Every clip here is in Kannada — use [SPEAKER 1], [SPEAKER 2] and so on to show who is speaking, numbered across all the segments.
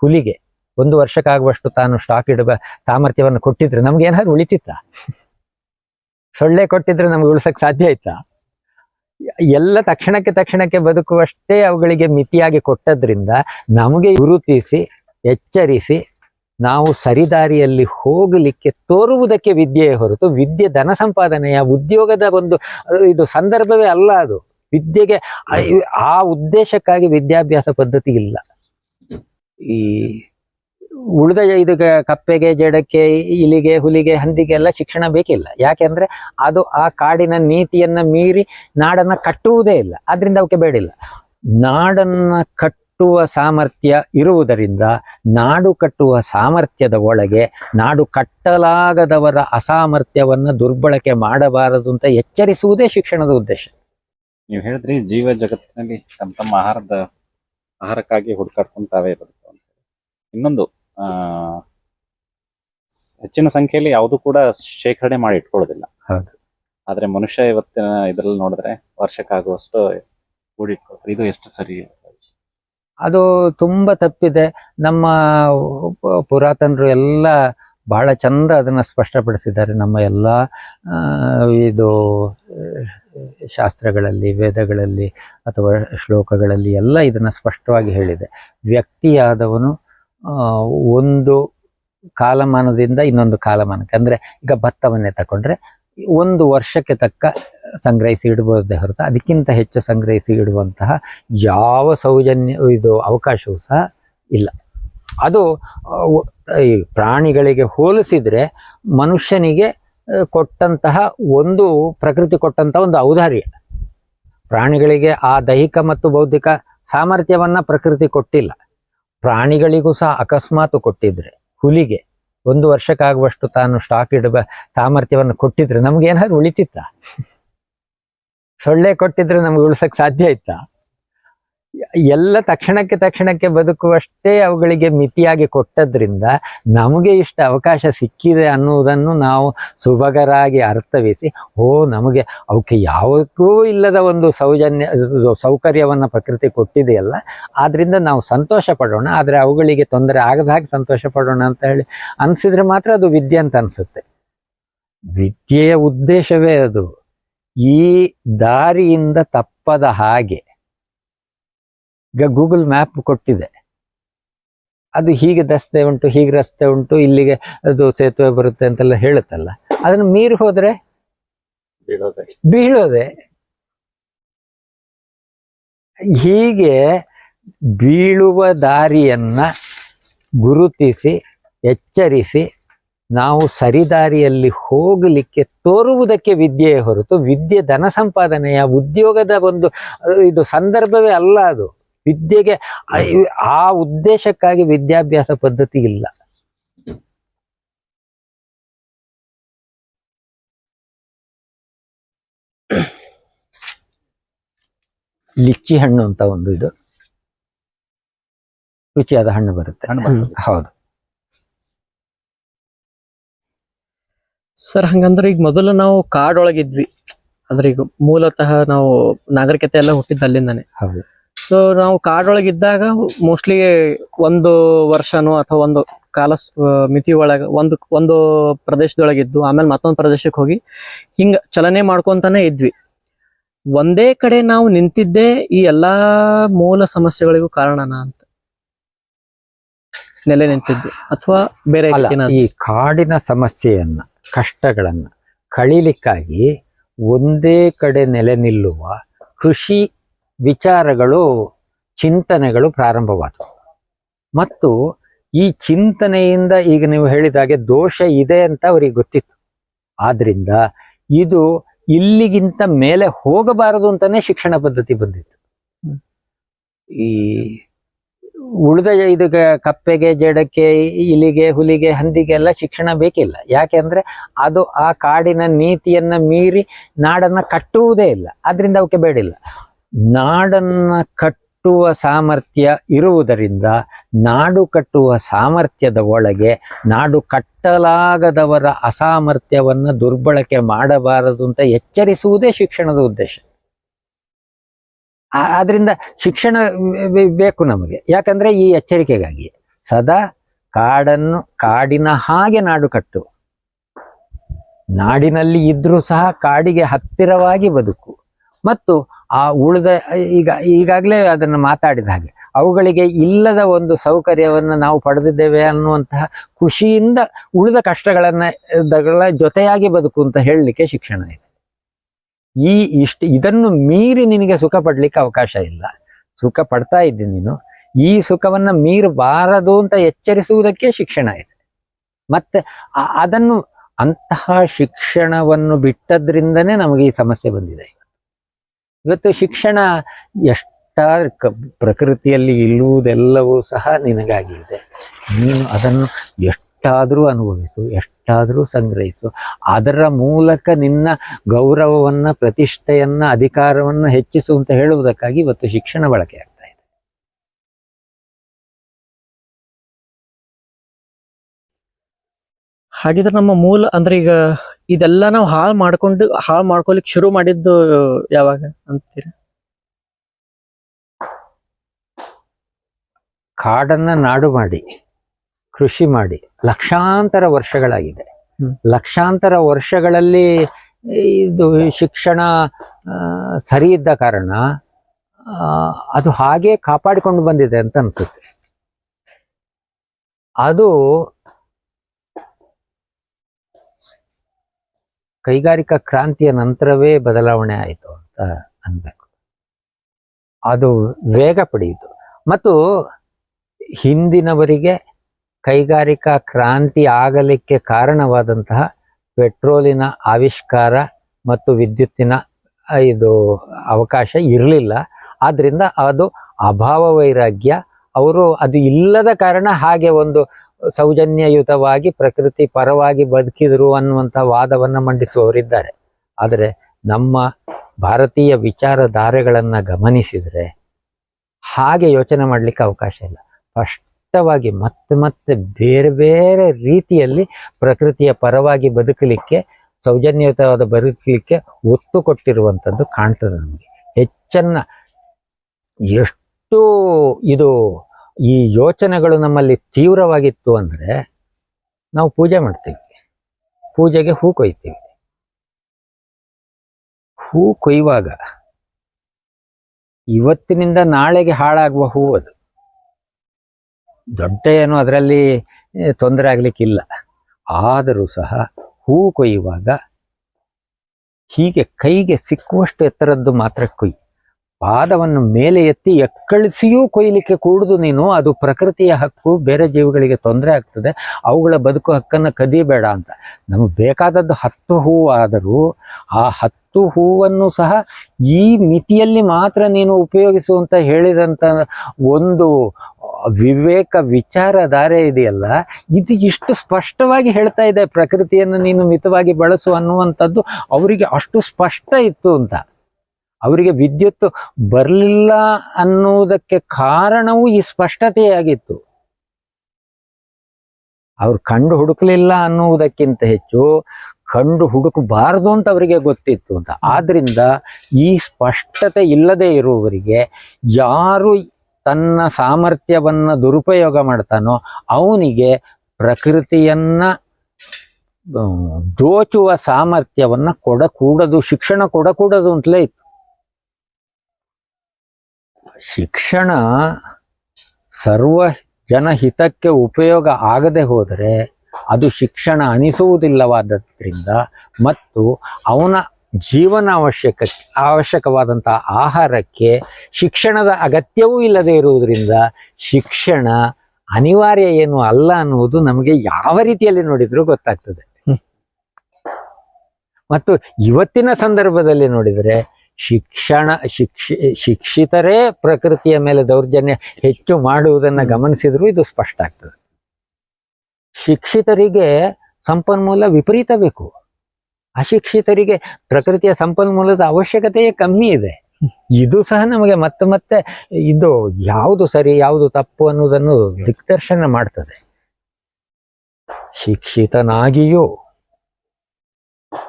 [SPEAKER 1] ಹುಲಿಗೆ. ಒಂದು ವರ್ಷಕ್ಕಾಗುವಷ್ಟು ತಾನು ಸ್ಟಾಕ್ ಇಡುವ ಸಾಮರ್ಥ್ಯವನ್ನು ಕೊಟ್ಟಿದ್ರೆ ನಮ್ಗೆ ಏನಾದ್ರು ಉಳಿತಿತ್ತ? ಸೊಳ್ಳೆ ಕೊಟ್ಟಿದ್ರೆ ನಮ್ಗೆ ಉಳಿಸಕ್ ಸಾಧ್ಯ ಆಯ್ತಾ? ಎಲ್ಲ ತಕ್ಷಣಕ್ಕೆ ತಕ್ಷಣಕ್ಕೆ ಬದುಕುವಷ್ಟೇ ಅವುಗಳಿಗೆ ಮಿತಿಯಾಗಿ ಕೊಟ್ಟದ್ರಿಂದ ನಮಗೆ ಗುರುತಿಸಿ, ಎಚ್ಚರಿಸಿ, ನಾವು ಸರಿದಾರಿಯಲ್ಲಿ ಹೋಗಲಿಕ್ಕೆ ತೋರುವುದಕ್ಕೆ ವಿದ್ಯೆಯೇ ಹೊರತು ವಿದ್ಯೆ ಧನ ಸಂಪಾದನೆಯ ಉದ್ಯೋಗದ ಒಂದು, ಇದು ಸಂದರ್ಭವೇ ಅಲ್ಲ ಅದು. ವಿದ್ಯೆಗೆ ಆ- ಆ ಉದ್ದೇಶಕ್ಕಾಗಿ ವಿದ್ಯಾಭ್ಯಾಸ ಪದ್ಧತಿ ಇಲ್ಲ. ಈ ಉಳಿದ ಇದಕ್ಕೆ ಕಪ್ಪೆಗೆ, ಜಡಕ್ಕೆ, ಇಲಿಗೆ, ಹುಲಿಗೆ, ಹಂದಿಗೆ ಎಲ್ಲ ಶಿಕ್ಷಣ ಬೇಕಿಲ್ಲ. ಯಾಕೆಂದ್ರೆ ಅದು ಆ ಕಾಡಿನ ನೀತಿಯನ್ನ ಮೀರಿ ನಾಡನ್ನ ಕಟ್ಟುವುದೇ ಇಲ್ಲ. ಅದರಿಂದ ಅವಕ್ಕೆ ಬೇಡಿಲ್ಲ. ನಾಡನ್ನ ಕಟ್ಟುವ ಸಾಮರ್ಥ್ಯ ಇರುವುದರಿಂದ ನಾಡು ಕಟ್ಟುವ ಸಾಮರ್ಥ್ಯದ ಒಳಗೆ ನಾಡು ಕಟ್ಟಲಾಗದವರ ಅಸಾಮರ್ಥ್ಯವನ್ನ ದುರ್ಬಳಕೆ ಮಾಡಬಾರದು ಅಂತ ಎಚ್ಚರಿಸುವುದೇ ಶಿಕ್ಷಣದ ಉದ್ದೇಶ.
[SPEAKER 2] ನೀವು ಹೇಳಿದ್ರಿ ಜೀವ ಜಗತ್ತಿನಲ್ಲಿ ತಮ್ಮ ತಮ್ಮ ಆಹಾರದ, ಆಹಾರಕ್ಕಾಗಿ ಹುಡುಕಾಡ್ಕೊಂತಾವೇ ಇರೋದು. ಇನ್ನೊಂದು ಆ ಹೆಚ್ಚಿನ ಸಂಖ್ಯೆಯಲ್ಲಿ ಯಾವುದು ಕೂಡ ಶೇಖರಣೆ ಮಾಡಿ ಇಟ್ಕೊಳ್ಳೋದಿಲ್ಲ.
[SPEAKER 1] ಹೌದು.
[SPEAKER 2] ಆದ್ರೆ ಮನುಷ್ಯ ಇವತ್ತಿನ ಇದರಲ್ಲಿ ನೋಡಿದ್ರೆ ವರ್ಷಕ್ಕಾಗುವಷ್ಟು ಕೂಡಿಟ್ಕೊಳ್ತಾರೆ ಇದು ಎಷ್ಟು ಸರಿ?
[SPEAKER 1] ಅದು ತುಂಬಾ ತಪ್ಪಿದೆ. ನಮ್ಮ ಪುರಾತನರು ಎಲ್ಲ ಬಹಳ ಚಂದ ಅದನ್ನ ಸ್ಪಷ್ಟಪಡಿಸಿದ್ದಾರೆ. ನಮ್ಮ ಎಲ್ಲ ಇದು ಶಾಸ್ತ್ರಗಳಲ್ಲಿ ವೇದಗಳಲ್ಲಿ ಅಥವಾ ಶ್ಲೋಕಗಳಲ್ಲಿ ಎಲ್ಲ ಇದನ್ನ ಸ್ಪಷ್ಟವಾಗಿ ಹೇಳಿದೆ. ವ್ಯಕ್ತಿಯಾದವನು ಒಂದು ಕಾಲಮಾನದಿಂದ ಇನ್ನೊಂದು ಕಾಲಮಾನಕ್ಕೆ. ಅಂದರೆ ಈಗ ಭತ್ತವನ್ನೇ ತಗೊಂಡ್ರೆ ಒಂದು ವರ್ಷಕ್ಕೆ ತಕ್ಕ ಸಂಗ್ರಹಿಸಿ ಇಡಬಹುದೇ ಹೊರತು ಅದಕ್ಕಿಂತ ಹೆಚ್ಚು ಸಂಗ್ರಹಿಸಿ ಇಡುವಂತಹ ಯಾವ ಸೌಜನ್ಯ, ಇದು ಅವಕಾಶವೂ ಸಹ ಇಲ್ಲ. ಅದು ಈ ಪ್ರಾಣಿಗಳಿಗೆ ಹೋಲಿಸಿದ್ರೆ ಮನುಷ್ಯನಿಗೆ ಕೊಟ್ಟಂತಹ ಒಂದು ಪ್ರಕೃತಿ ಕೊಟ್ಟಂತಹ ಒಂದು ಔದಾರ್ಯ. ಪ್ರಾಣಿಗಳಿಗೆ ಆ ದೈಹಿಕ ಮತ್ತು ಬೌದ್ಧಿಕ ಸಾಮರ್ಥ್ಯವನ್ನ ಪ್ರಕೃತಿ ಕೊಟ್ಟಿಲ್ಲ. ಪ್ರಾಣಿಗಳಿಗೂ ಸಹ ಅಕಸ್ಮಾತ್ ಕೊಟ್ಟಿದ್ರೆ, ಹುಲಿಗೆ ಒಂದು ವರ್ಷಕ್ಕಾಗುವಷ್ಟು ತಾನು ಸ್ಟಾಕ್ ಇಡುವ ಸಾಮರ್ಥ್ಯವನ್ನು ಕೊಟ್ಟಿದ್ರೆ ನಮ್ಗೆ ಏನಾದ್ರು ಉಳಿತಿತ್ತ? ಸೊಳ್ಳೆ ಕೊಟ್ಟಿದ್ರೆ ನಮ್ಗೆ ಉಳ್ಸಕ್ ಸಾಧ್ಯ ಆಯ್ತಾ ಎಲ್ಲ ತಕ್ಷಣಕ್ಕೆ ತಕ್ಷಣಕ್ಕೆ ಬದುಕುವಷ್ಟೇ ಅವುಗಳಿಗೆ ಮಿತಿಯಾಗಿ ಕೊಟ್ಟದ್ರಿಂದ ನಮಗೆ ಇಷ್ಟ ಅವಕಾಶ ಸಿಕ್ಕಿದೆ ಅನ್ನುವುದನ್ನು ನಾವು ಸುಭಗರಾಗಿ ಅರ್ಥವಿಸಿ, ಓ, ನಮಗೆ ಅವಕ್ಕೆ ಯಾವಕ್ಕೂ ಇಲ್ಲದ ಒಂದು ಸೌಜನ್ಯ, ಸೌಕರ್ಯವನ್ನ ಪ್ರಕೃತಿ ಕೊಟ್ಟಿದೆಯಲ್ಲ, ಆದ್ರಿಂದ ನಾವು ಸಂತೋಷ ಪಡೋಣ, ಆದರೆ ಅವುಗಳಿಗೆ ತೊಂದರೆ ಆಗದ ಹಾಗೆ ಸಂತೋಷ ಪಡೋಣ ಅಂತ ಹೇಳಿ ಅನ್ಸಿದ್ರೆ ಮಾತ್ರ ಅದು ವಿದ್ಯೆ ಅಂತ ಅನ್ಸುತ್ತೆ. ವಿದ್ಯೆಯ ಉದ್ದೇಶವೇ ಅದು. ಈ ದಾರಿಯಿಂದ ತಪ್ಪದ ಹಾಗೆ ಈಗ ಗೂಗಲ್ ಮ್ಯಾಪ್ ಕೊಟ್ಟಿದೆ. ಅದು ಹೀಗೆ ರಸ್ತೆ ಉಂಟು ಹೀಗೆ ರಸ್ತೆ ಉಂಟು ಇಲ್ಲಿಗೆ ಅದು ಸೇತುವೆ ಬರುತ್ತೆ ಅಂತೆಲ್ಲ ಹೇಳುತ್ತಲ್ಲ. ಅದನ್ನು ಮೀರಿ ಹೋದ್ರೆ?
[SPEAKER 2] ಬೀಳೋದೆ.
[SPEAKER 1] ಬೀಳೋದೆ. ಹೀಗೆ ಬೀಳುವ ದಾರಿಯನ್ನ ಗುರುತಿಸಿ ಎಚ್ಚರಿಸಿ ನಾವು ಸರಿದಾರಿಯಲ್ಲಿ ಹೋಗಲಿಕ್ಕೆ ತೋರುವುದಕ್ಕೆ ವಿದ್ಯೆಯೇ ಹೊರತು ವಿದ್ಯೆ ಧನ ಸಂಪಾದನೆಯ ಉದ್ಯೋಗದ ಒಂದು ಇದು ಸಂದರ್ಭವೇ ಅಲ್ಲ ಅದು. ವಿದ್ಯೆಗೆ ಆ- ಉದ್ದೇಶಕ್ಕಾಗಿ ವಿದ್ಯಾಭ್ಯಾಸ ಪದ್ಧತಿ ಇಲ್ಲ. ಲಿಚ್ಚಿ ಹಣ್ಣು ಅಂತ ಒಂದು ಇದು. ರುಚಿಯಾದ ಹಣ್ಣು ಬರುತ್ತೆ. ಹೌದು.
[SPEAKER 3] ಸರ್ ಹಂಗಂದ್ರೆ ಈಗ ಮೊದಲು ನಾವು ಕಾಡೊಳಗಿದ್ವಿ. ಅಂದ್ರೆ ಈಗ ಮೂಲತಃ ನಾವು ನಾಗರಿಕತೆ ಎಲ್ಲ ಹುಟ್ಟಿದ್ದು ಅಲ್ಲಿಂದಾನೆ.
[SPEAKER 1] ಹೌದು.
[SPEAKER 3] ಸೊ ನಾವು ಕಾಡೊಳಗಿದ್ದಾಗ ಮೋಸ್ಟ್ಲಿ ಒಂದು ವರ್ಷನೋ ಅಥವಾ ಒಂದು ಕಾಲ ಮಿತಿ ಒಳಗ ಒಂದು ಒಂದು ಪ್ರದೇಶದೊಳಗಿದ್ದು ಆಮೇಲೆ ಮತ್ತೊಂದು ಪ್ರದೇಶಕ್ಕೆ ಹೋಗಿ ಹಿಂಗ ಚಲನೆ ಮಾಡ್ಕೊಂತಾನೆ ಇದ್ವಿ. ಒಂದೇ ಕಡೆ ನಾವು ನಿಂತಿದ್ದೇ ಈ ಎಲ್ಲಾ ಮೂಲ ಸಮಸ್ಯೆಗಳಿಗೂ ಕಾರಣನ ಅಂತ. ನೆಲೆ ನಿಂತಿದ್ದು ಅಥವಾ ಬೇರೆ
[SPEAKER 1] ಈ ಕಾಡಿನ ಸಮಸ್ಯೆಯನ್ನ ಕಷ್ಟಗಳನ್ನ ಕಳೀಲಿಕ್ಕಾಗಿ ಒಂದೇ ಕಡೆ ನೆಲೆ ನಿಲ್ಲುವ ಕೃಷಿ ವಿಚಾರಗಳು, ಚಿಂತನೆಗಳು ಪ್ರಾರಂಭವಾದವು. ಮತ್ತು ಈ ಚಿಂತನೆಯಿಂದ ಈಗ ನೀವು ಹೇಳಿದಾಗೆ ದೋಷ ಇದೆ ಅಂತ ಅವರಿಗೆ ಗೊತ್ತಿತ್ತು. ಆದ್ರಿಂದ ಇದು ಇಲ್ಲಿಗಿಂತ ಮೇಲೆ ಹೋಗಬಾರದು ಅಂತಾನೆ ಶಿಕ್ಷಣ ಪದ್ಧತಿ ಬಂದಿತ್ತು. ಈ ಉಳಿದ ಇದಕ್ಕೆ ಕಪ್ಪೆಗೆ, ಜಡಕ್ಕೆ, ಇಲಿಗೆ, ಹುಲಿಗೆ, ಹಂದಿಗೆ ಎಲ್ಲ ಶಿಕ್ಷಣ ಬೇಕಿಲ್ಲ. ಯಾಕೆಂದ್ರೆ ಅದು ಆ ಕಾಡಿನ ನೀತಿಯನ್ನ ಮೀರಿ ನಾಡನ್ನ ಕಟ್ಟುವುದೇ ಇಲ್ಲ. ಅದರಿಂದ ಅವಕ್ಕೆ ಬೇಡಿಲ್ಲ. ನಾಡನ್ನ ಕಟ್ಟುವ ಸಾಮರ್ಥ್ಯ ಇರುವುದರಿಂದ ನಾಡು ಕಟ್ಟುವ ಸಾಮರ್ಥ್ಯದ ಒಳಗೆ ನಾಡು ಕಟ್ಟಲಾಗದವರ ಅಸಾಮರ್ಥ್ಯವನ್ನು ದುರ್ಬಳಕೆ ಮಾಡಬಾರದು ಅಂತ ಎಚ್ಚರಿಸುವುದೇ ಶಿಕ್ಷಣದ ಉದ್ದೇಶ. ಆದ್ರಿಂದ ಶಿಕ್ಷಣ ಬೇಕು ನಮಗೆ. ಯಾಕಂದ್ರೆ ಈ ಎಚ್ಚರಿಕೆಗಾಗಿ ಸದಾ ಕಾಡನ್ನು, ಕಾಡಿನ ಹಾಗೆ ನಾಡು ಕಟ್ಟು. ನಾಡಿನಲ್ಲಿ ಇದ್ರೂ ಸಹ ಕಾಡಿಗೆ ಹತ್ತಿರವಾಗಿ ಬದುಕು. ಮತ್ತು ಆ ಉಳಿದ, ಈಗ, ಈಗಾಗಲೇ ಅದನ್ನು ಮಾತಾಡಿದ ಹಾಗೆ, ಅವುಗಳಿಗೆ ಇಲ್ಲದ ಒಂದು ಸೌಕರ್ಯವನ್ನು ನಾವು ಪಡೆದಿದ್ದೇವೆ ಅನ್ನುವಂತಹ ಖುಷಿಯಿಂದ ಉಳಿದ ಕಷ್ಟಗಳನ್ನ ಜೊತೆಯಾಗಿ ಬದುಕು ಅಂತ ಹೇಳಲಿಕ್ಕೆ ಶಿಕ್ಷಣ ಇದೆ. ಈ ಇಷ್ಟು, ಇದನ್ನು ಮೀರಿ ನಿನಗೆ ಸುಖ ಪಡ್ಲಿಕ್ಕೆ ಅವಕಾಶ ಇಲ್ಲ. ಸುಖ ಪಡ್ತಾ ಇದ್ದಿ ನೀನು. ಈ ಸುಖವನ್ನು ಮೀರಬಾರದು ಅಂತ ಎಚ್ಚರಿಸುವುದಕ್ಕೆ ಶಿಕ್ಷಣ ಇದೆ. ಮತ್ತೆ ಅದನ್ನು ಅಂತಹ ಶಿಕ್ಷಣವನ್ನು ಬಿಟ್ಟದ್ರಿಂದನೇ ನಮಗೆ ಈ ಸಮಸ್ಯೆ ಬಂದಿದೆ. ಇವತ್ತು ಶಿಕ್ಷಣ ಎಷ್ಟ ಪ್ರಕೃತಿಯಲ್ಲಿ ಇಲ್ಲುವುದೆಲ್ಲವೂ ಸಹ ನಿನಗಾಗಿದೆ. ನೀನು ಅದನ್ನು ಎಷ್ಟಾದರೂ ಅನುಭವಿಸು, ಎಷ್ಟಾದರೂ ಸಂಗ್ರಹಿಸು. ಅದರ ಮೂಲಕ ನಿನ್ನ ಗೌರವವನ್ನು, ಪ್ರತಿಷ್ಠೆಯನ್ನು, ಅಧಿಕಾರವನ್ನು ಹೆಚ್ಚಿಸು ಅಂತ ಹೇಳುವುದಕ್ಕಾಗಿ ಇವತ್ತು ಶಿಕ್ಷಣ ಬಳಕೆ
[SPEAKER 3] ಹಾಗಿದ್ರೆ ನಮ್ಮ ಮೂಲ ಅಂದ್ರೆ ಈಗ ಇದೆಲ್ಲ ನಾವು ಹಾಳು ಮಾಡ್ಕೊಂಡು ಹಾಳು ಮಾಡ್ಕೊಲಿಕ್ ಶುರು ಮಾಡಿದ್ದು ಯಾವಾಗ ಅಂತೀರಿ?
[SPEAKER 1] ಕಾಡನ್ನ ನಾಡು ಮಾಡಿ ಕೃಷಿ ಮಾಡಿ ಲಕ್ಷಾಂತರ ವರ್ಷಗಳಾಗಿದೆ. ಲಕ್ಷಾಂತರ ವರ್ಷಗಳಲ್ಲಿ ಇದು ಶಿಕ್ಷಣ ಸರಿ ಇದ್ದ ಕಾರಣ ಅದು ಹಾಗೆ ಕಾಪಾಡಿಕೊಂಡು ಬಂದಿದೆ ಅಂತ ಅನ್ಸುತ್ತೆ. ಅದು ಕೈಗಾರಿಕಾ ಕ್ರಾಂತಿಯ ನಂತರವೇ ಬದಲಾವಣೆ ಆಯಿತು ಅಂತ ಅನ್ಬೇಕು. ಅದು ವೇಗ ಪಡೆಯಿತು. ಮತ್ತು ಹಿಂದಿನವರಿಗೆ ಕೈಗಾರಿಕಾ ಕ್ರಾಂತಿ ಆಗಲಿಕ್ಕೆ ಕಾರಣವಾದಂತಹ ಪೆಟ್ರೋಲಿನ ಆವಿಷ್ಕಾರ ಮತ್ತು ವಿದ್ಯುತ್ತಿನ ಇದು ಅವಕಾಶ ಇರಲಿಲ್ಲ. ಆದ್ದರಿಂದ ಅದು ಅಭಾವ ವೈರಾಗ್ಯ, ಅವರು ಅದು ಇಲ್ಲದ ಕಾರಣ ಹಾಗೆ ಒಂದು ಸೌಜನ್ಯಯುತವಾಗಿ ಪ್ರಕೃತಿ ಪರವಾಗಿ ಬದುಕಿದರು ಅನ್ನುವಂಥ ವಾದವನ್ನು ಮಂಡಿಸುವವರಿದ್ದಾರೆ. ಆದರೆ ನಮ್ಮ ಭಾರತೀಯ ವಿಚಾರಧಾರೆಗಳನ್ನು ಗಮನಿಸಿದರೆ ಹಾಗೆ ಯೋಚನೆ ಮಾಡಲಿಕ್ಕೆ ಅವಕಾಶ ಇಲ್ಲ. ಸ್ಪಷ್ಟವಾಗಿ ಮತ್ತೆ ಮತ್ತೆ ಬೇರೆ ಬೇರೆ ರೀತಿಯಲ್ಲಿ ಪ್ರಕೃತಿಯ ಪರವಾಗಿ ಬದುಕಲಿಕ್ಕೆ, ಸೌಜನ್ಯಯುತವಾದ ಬದುಕಲಿಕ್ಕೆ ಒತ್ತು ಕೊಟ್ಟಿರುವಂಥದ್ದು ಕಾಣ್ತದೆ ನಮಗೆ. ಹೆಚ್ಚನ್ನು ಎಷ್ಟು ಇದು ಈ ಯೋಚನೆಗಳು ನಮ್ಮಲ್ಲಿ ತೀವ್ರವಾಗಿತ್ತು ಅಂದರೆ ನಾವು ಪೂಜೆ ಮಾಡ್ತೀವಿ. ಪೂಜೆಗೆ ಹೂ ಕೊಯ್ತೀವಿ. ಹೂ ಕೊಯ್ಯುವಾಗ ಇವತ್ತಿನಿಂದ ನಾಳೆಗೆ ಹಾಳಾಗುವ ಹೂ ಅದು. ದೊಡ್ಡ ಏನು ಅದರಲ್ಲಿ ತೊಂದರೆ ಆಗಲಿಕ್ಕಿಲ್ಲ. ಆದರೂ ಸಹ ಹೂ ಕೊಯ್ಯುವಾಗ ಹೀಗೆ ಕೈಗೆ ಸಿಕ್ಕುವಷ್ಟು ಎತ್ತರದ್ದು ಮಾತ್ರ ಕೊಯ್ ಪಾದವನ್ನು ಮೇಲೆ ಎತ್ತಿ ಎಕ್ಕಳಿಸಿಯೂ ಕೊಯ್ಲಿಕ್ಕೆ ಕೂಡುದು ನೀನು, ಅದು ಪ್ರಕೃತಿಯ ಹಕ್ಕು, ಬೇರೆ ಜೀವಿಗಳಿಗೆ ತೊಂದರೆ ಆಗ್ತದೆ, ಅವುಗಳ ಬದುಕು ಹಕ್ಕನ್ನು ಕದಿಯಬೇಡ ಅಂತ. ನಮಗೆ ಬೇಕಾದದ್ದು ಹತ್ತು ಹೂವು ಆದರೂ ಆ ಹತ್ತು ಹೂವನ್ನು ಸಹ ಈ ಮಿತಿಯಲ್ಲಿ ಮಾತ್ರ ನೀನು ಉಪಯೋಗಿಸುವಂತ ಹೇಳಿದಂಥ ಒಂದು ವಿವೇಕ ವಿಚಾರಧಾರೆ ಇದೆಯಲ್ಲ, ಇದು ಇಷ್ಟು ಸ್ಪಷ್ಟವಾಗಿ ಹೇಳ್ತಾ ಇದೆ ಪ್ರಕೃತಿಯನ್ನು ನೀನು ಮಿತವಾಗಿ ಬಳಸು ಅನ್ನುವಂಥದ್ದು ಅವರಿಗೆ ಅಷ್ಟು ಸ್ಪಷ್ಟ ಇತ್ತು ಅಂತ. ಅವರಿಗೆ ವಿದ್ಯುತ್ ಬರಲಿಲ್ಲ ಅನ್ನುವುದಕ್ಕೆ ಕಾರಣವೂ ಈ ಸ್ಪಷ್ಟತೆಯಾಗಿತ್ತು. ಅವ್ರು ಕಂಡು ಹುಡುಕಲಿಲ್ಲ ಅನ್ನುವುದಕ್ಕಿಂತ ಹೆಚ್ಚು ಕಂಡು ಹುಡುಕಬಾರದು ಅಂತ ಅವರಿಗೆ ಗೊತ್ತಿತ್ತು ಅಂತ. ಆದ್ರಿಂದ ಈ ಸ್ಪಷ್ಟತೆ ಇಲ್ಲದೆ ಇರುವವರಿಗೆ ಯಾರು ತನ್ನ ಸಾಮರ್ಥ್ಯವನ್ನ ದುರುಪಯೋಗ ಮಾಡ್ತಾನೋ ಅವನಿಗೆ ಪ್ರಕೃತಿಯನ್ನ ದೋಚುವ ಸಾಮರ್ಥ್ಯವನ್ನ ಕೊಡಕೂಡದು, ಶಿಕ್ಷಣ ಕೊಡಕೂಡದು ಅಂತಲೇ ಇತ್ತು. ಶಿಕ್ಷಣ ಸರ್ವ ಜನಹಿತಕ್ಕೆ ಉಪಯೋಗ ಆಗದೆ ಹೋದರೆ ಅದು ಶಿಕ್ಷಣ ಅನಿಸುವುದಿಲ್ಲವಾದ್ದರಿಂದ ಮತ್ತು ಅವನ ಜೀವನ ಅವಶ್ಯಕ ಅವಶ್ಯಕವಾದಂಥ ಆಹಾರಕ್ಕೆ ಶಿಕ್ಷಣದ ಅಗತ್ಯವೂ ಇಲ್ಲದೆ ಇರುವುದರಿಂದ ಶಿಕ್ಷಣ ಅನಿವಾರ್ಯ ಏನು ಅಲ್ಲ ಅನ್ನುವುದು ನಮಗೆ ಯಾವ ರೀತಿಯಲ್ಲಿ ನೋಡಿದರೂ ಗೊತ್ತಾಗ್ತದೆ. ಮತ್ತು ಇವತ್ತಿನ ಸಂದರ್ಭದಲ್ಲಿ ನೋಡಿದರೆ ಶಿಕ್ಷಣ, ಶಿಕ್ಷಿ, ಶಿಕ್ಷಿತರೇ ಪ್ರಕೃತಿಯ ಮೇಲೆ ದೌರ್ಜನ್ಯ ಹೆಚ್ಚು ಮಾಡುವುದನ್ನು ಗಮನಿಸಿದ್ರು ಇದು ಸ್ಪಷ್ಟ ಆಗ್ತದೆ. ಶಿಕ್ಷಿತರಿಗೆ ಸಂಪನ್ಮೂಲ ವಿಪರೀತ ಬೇಕು. ಅಶಿಕ್ಷಿತರಿಗೆ ಪ್ರಕೃತಿಯ ಸಂಪನ್ಮೂಲದ ಅವಶ್ಯಕತೆಯೇ ಕಮ್ಮಿ ಇದೆ. ಇದು ಸಹ ನಮಗೆ ಮತ್ತೆ ಮತ್ತೆ ಇದು ಯಾವುದು ಸರಿ, ಯಾವುದು ತಪ್ಪು ಅನ್ನುವುದನ್ನು ದಿಗ್ದರ್ಶನ ಮಾಡ್ತದೆ. ಶಿಕ್ಷಿತನಾಗಿಯೂ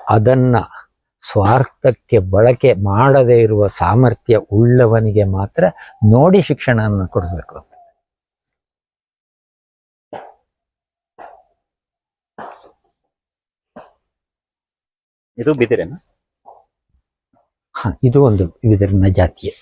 [SPEAKER 1] ಅದನ್ನ ಸ್ವಾರ್ಥಕ್ಕೆ ಬಳಕೆ ಮಾಡದೇ ಇರುವ ಸಾಮರ್ಥ್ಯ ಉಳ್ಳವನಿಗೆ ಮಾತ್ರ ನೋಡಿ ಶಿಕ್ಷಣವನ್ನು ಕೊಡಬೇಕು
[SPEAKER 2] ಇದು ಬಿದಿರೇನ?
[SPEAKER 1] ಇದು ಒಂದು ಬಿದಿರಿನ ಜಾತಿಯೇ.